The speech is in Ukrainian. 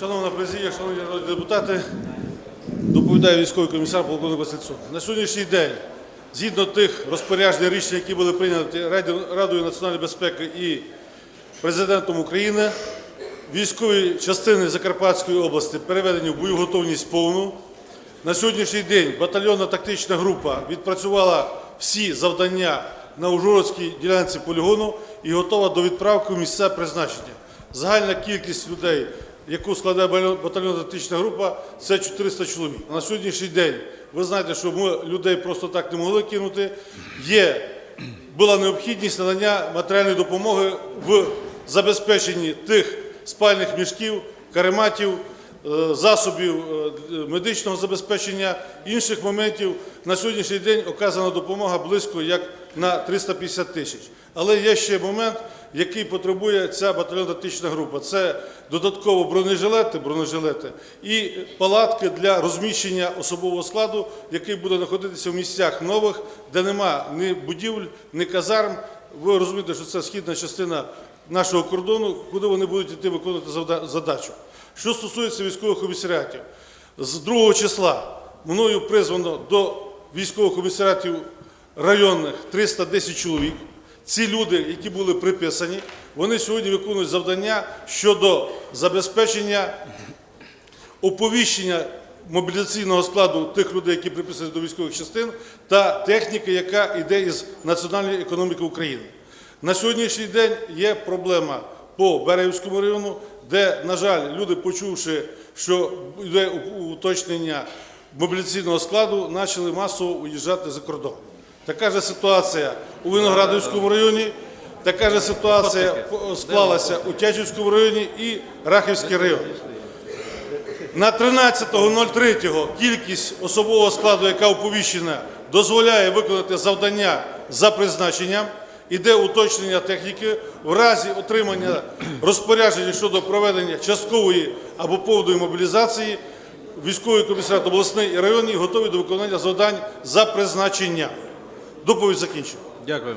Шановна президія, шановні народні депутати, доповідає військовий комісар полковник Васильцов. На сьогоднішній день, згідно тих розпоряджень рішень, які були прийняті Радою національної безпеки і президентом України, військові частини Закарпатської області переведені в бойову готовність повну. На сьогоднішній день батальйонна тактична група відпрацювала всі завдання на Ужгородській ділянці полігону і готова до відправки в місця призначення. Загальна кількість людей, яку складає батальйонна тактична група, це 400 чоловік. На сьогоднішній день ви знаєте, що ми людей просто так не могли кинути. Є була необхідність надання матеріальної допомоги в забезпеченні тих спальних мішків, карематів, засобів е, медичного забезпечення, інших моментів. На сьогоднішній день оказана допомога близько як на 350 тисяч. Але є ще момент, який потребує ця батальйонна тактична група. Це додатково бронежилети, бронежилети і палатки для розміщення особового складу, який буде знаходитися в місцях нових, де нема ні будівель, ні казарм. Ви розумієте, що це східна частина нашого кордону, куди вони будуть йти виконувати задачу. Що стосується військових комісаріатів, з 2 числа мною призвано до військових комісаріатів районних 310 чоловік. Ці люди, які були приписані, вони сьогодні виконують завдання щодо забезпечення оповіщення мобілізаційного складу тих людей, які приписані до військових частин, та техніки, яка йде із національної економіки України. На сьогоднішній день є проблема по Берегівському району, де, на жаль, люди, почувши, що йде уточнення мобілізаційного складу, почали масово уїжджати за кордон. Така ж ситуація у Виноградівському районі, така ж ситуація склалася у Тячівському районі і Рахівський район. На 13.03 кількість особового складу, яка оповіщена, дозволяє виконати завдання за призначенням. Іде уточнення техніки в разі отримання розпорядження щодо проведення часткової або повної мобілізації. Військовий комісаріат обласний і районний готові до виконання завдань за призначення. Доповідь закінчена. Дякую.